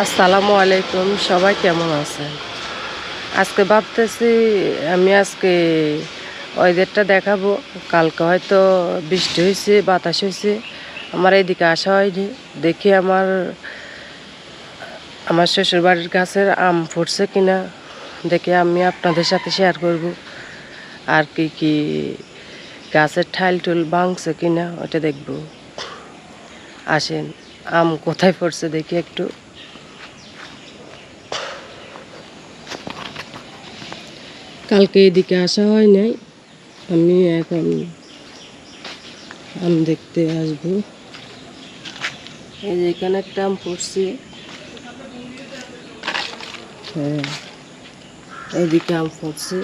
আসসালামু আলাইকুম, সবাই কেমন আছেন? আজকে ভাবতেছি আমি আজকে ওয়েদারটা দেখাবো। কালকে হয়তো বৃষ্টি হয়েছে, বাতাস হয়েছে, আমার এইদিকে আসা হয়নি। দেখি আমার আমার শ্বশুরবাড়ির গাছের আম ফুটছে কিনা। দেখে আমি আপনাদের সাথে শেয়ার করব। আর কি কি গাছের ঠাইল টুল ভাঙছে কিনা ওটা দেখব। আসেন, আম কোথায় পড়ছে দেখি একটু। কালকে এদিকে আসা হয় নাই। আমি এখন আম দেখতে আসব। এই যে এখানে একটা আম পড়ছে। হ্যাঁ। এদিকে আম পড়ছে।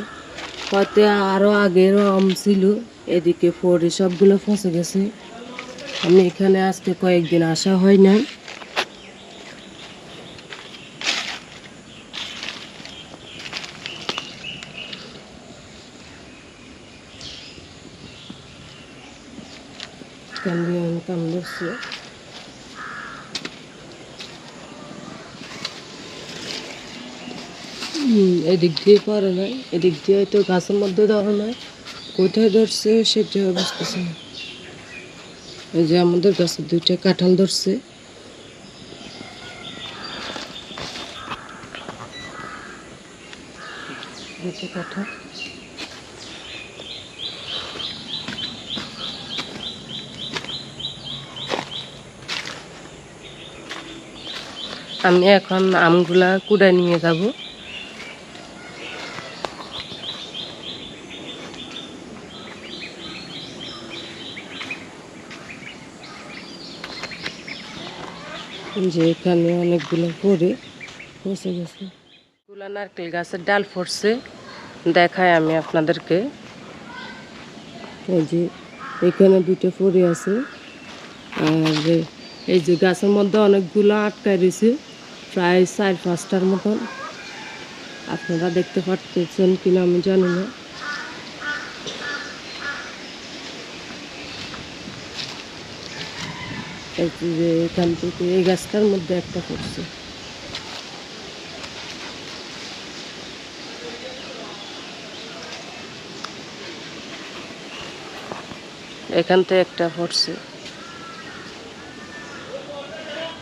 হয়তো আরও আগেরও আম ছিল। এদিকে পরে সবগুলো ফসে গেছে। আমি এখানে আজকে কয়েকদিন আসা হয় নাই। কান্দি কাম ধরছে হুম, এদিক দিয়ে পারে নাই এদিক দিয়ে হয়তো গাছের মধ্যে ধরে নাই। কোথায় ধরছে সেটা বুঝতেছে না। এই যে আমাদের গাছে দুইটা কাঁঠাল ধরছে। দুটো কাঁঠাল। আমি এখন আমগুলা কুড়ায় নিয়ে যাব। যে এখানে অনেকগুলো পরে পচে গেছে। গুলা নারকেল গাছের ডাল পড়ছে দেখায় আমি আপনাদেরকে। এই যে এখানে দুটো পরে আছে। আর এই যে গাছের মধ্যে অনেকগুলো আটকায় রয়েছে। প্রায় চার, পাঁচটার মতন। আপনারা দেখতে পাচ্ছেন কিনা আমি জানি না। এখান থেকে এই গাছটার মধ্যে একটা পড়ছে। এখান থেকে একটা পড়ছে।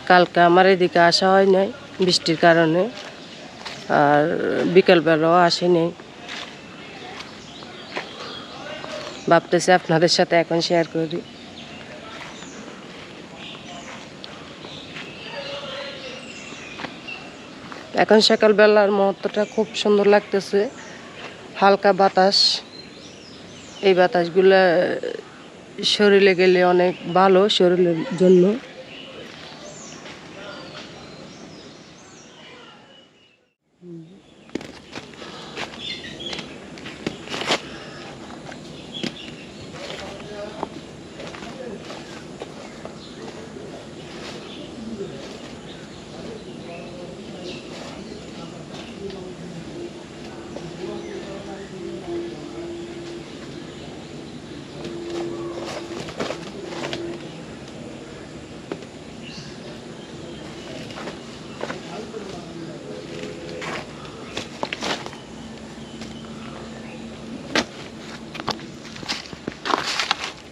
কালকে আমার এদিকে আসা হয় নাই। বৃষ্টির কারণে আর বিকেলবেলাও আসি নাই ভাবতেছি আপনাদের সাথে এখন শেয়ার করি। এখন সকালবেলার মুহূর্তটা খুব সুন্দর লাগতেছে। হালকা বাতাস। এই বাতাসগুলো শরীরে গেলে অনেক ভালো শরীরের জন্য। Mm-hmm.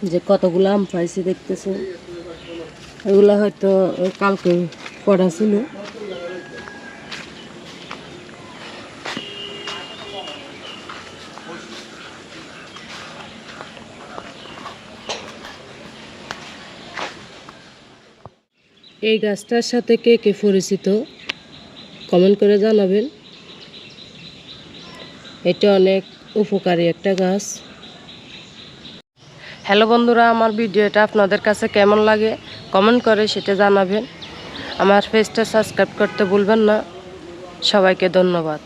যে কতগুলো আম পাইছি দেখতেছে। এগুলো হয়তো কালকে পড়া ছিল। এই গাছটার সাথে কে কে পরিচিত? কমেন্ট করে জানাবেন। এটা অনেক উপকারী একটা গাছ। হ্যালো বন্ধুরা, আমার ভিডিওটা আপনাদের কাছে কেমন লাগে কমেন্ট করে সেটা জানাবেন। আমার ফেসটা সাবস্ক্রাইব করতে ভুলবেন না। সবাইকে ধন্যবাদ।